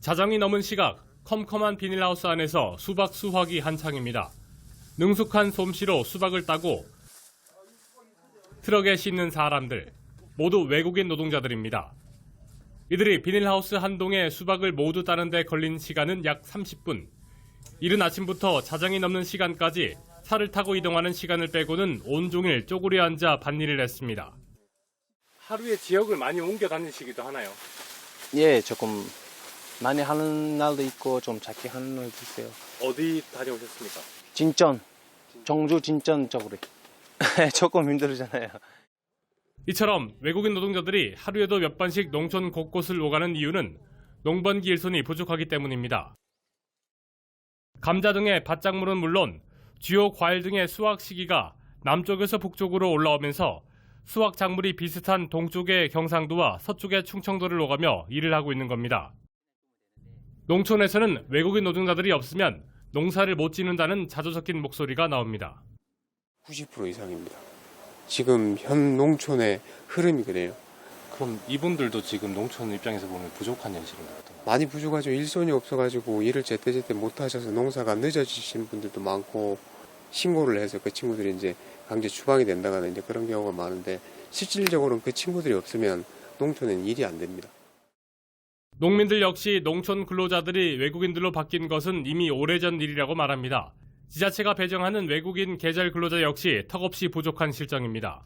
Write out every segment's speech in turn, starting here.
자정이 넘은 시각 컴컴한 비닐하우스 안에서 수박 수확이 한창입니다. 능숙한 솜씨로 수박을 따고 트럭에 싣는 사람들 모두 외국인 노동자들입니다. 이들이 비닐하우스 한 동에 수박을 모두 따는데 걸린 시간은 약 30분. 이른 아침부터 자정이 넘는 시간까지 차를 타고 이동하는 시간을 빼고는 온종일 쪼그려 앉아 밭일을 했습니다. 하루에 지역을 많이 옮겨 다니시기도 하나요? 예, 조금 많이 하는 날도 있고 좀 작게 하는 날도 있어요. 어디 다녀오셨습니까? 진천, 정주 진천 쪽으로. 조금 힘들잖아요. 이처럼 외국인 노동자들이 하루에도 몇 번씩 농촌 곳곳을 오가는 이유는 농번기 일손이 부족하기 때문입니다. 감자 등의 밭작물은 물론 주요 과일 등의 수확 시기가 남쪽에서 북쪽으로 올라오면서 수확 작물이 비슷한 동쪽의 경상도와 서쪽의 충청도를 오가며 일을 하고 있는 겁니다. 농촌에서는 외국인 노동자들이 없으면 농사를 못 짓는다는 자주 섞인 목소리가 나옵니다. 90% 이상입니다. 지금 현 농촌의 흐름이 그래요. 그럼 이분들도 지금 농촌 입장에서 보면 부족한 현실인가요? 많이 부족하죠. 일손이 없어가지고 일을 제때제때 못 하셔서 농사가 늦어지신 분들도 많고 신고를 해서 그 친구들이 이제 강제 추방이 된다거나 이제 그런 경우가 많은데 실질적으로는 그 친구들이 없으면 농촌에는 일이 안 됩니다. 농민들 역시 농촌 근로자들이 외국인들로 바뀐 것은 이미 오래전 일이라고 말합니다. 지자체가 배정하는 외국인 계절 근로자 역시 턱없이 부족한 실정입니다.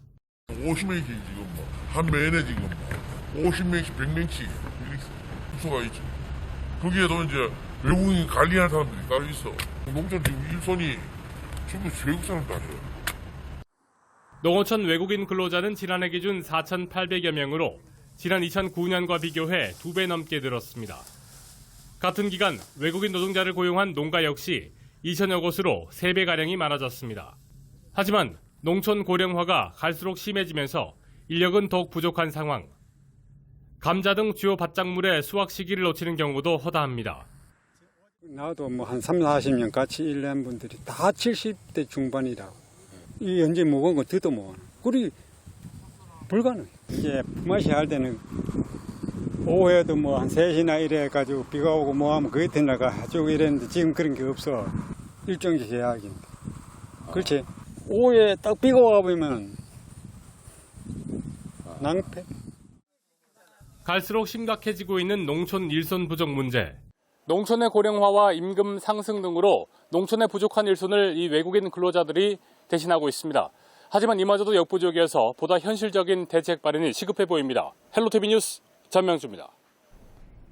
50명씩 지금 뭐, 한 매네 지금 뭐, 50명씩, 100명씩 이렇게 숙소가 있죠. 거기에도 이제 외국인 관리하는 사람들이 따로 있어. 농촌 지금 일손이 전부 외국 사람도 아니에요. 농어촌 외국인 근로자는 지난해 기준 4,800여 명으로 지난 2009년과 비교해 두 배 넘게 늘었습니다. 같은 기간 외국인 노동자를 고용한 농가 역시 2천여 곳으로 3배가량이 많아졌습니다. 하지만 농촌 고령화가 갈수록 심해지면서 인력은 더욱 부족한 상황. 감자 등 주요 밭작물의 수확 시기를 놓치는 경우도 허다합니다. 나도 뭐 한 3, 40년 같이 일한 분들이 다 70대 중반이라고. 이 현재 먹은 거 듣도 못. 그리 불가능. 이제 품앗이 할 때는 오후에도 뭐 한 3시나 이래 가지고 비가 오고 뭐 하면 그때 나가 하쭉 이랬는데 지금 그런 게 없어. 일정지 계약인데. 그렇지. 오후에 딱 비가 와 보면 낭패. 갈수록 심각해지고 있는 농촌 일손 부족 문제. 농촌의 고령화와 임금 상승 등으로 농촌의 부족한 일손을 이 외국인 근로자들이 대신하고 있습니다. 하지만 이마저도 역부족이어서 보다 현실적인 대책 마련이 시급해 보입니다. 헬로티비 뉴스 전명주입니다.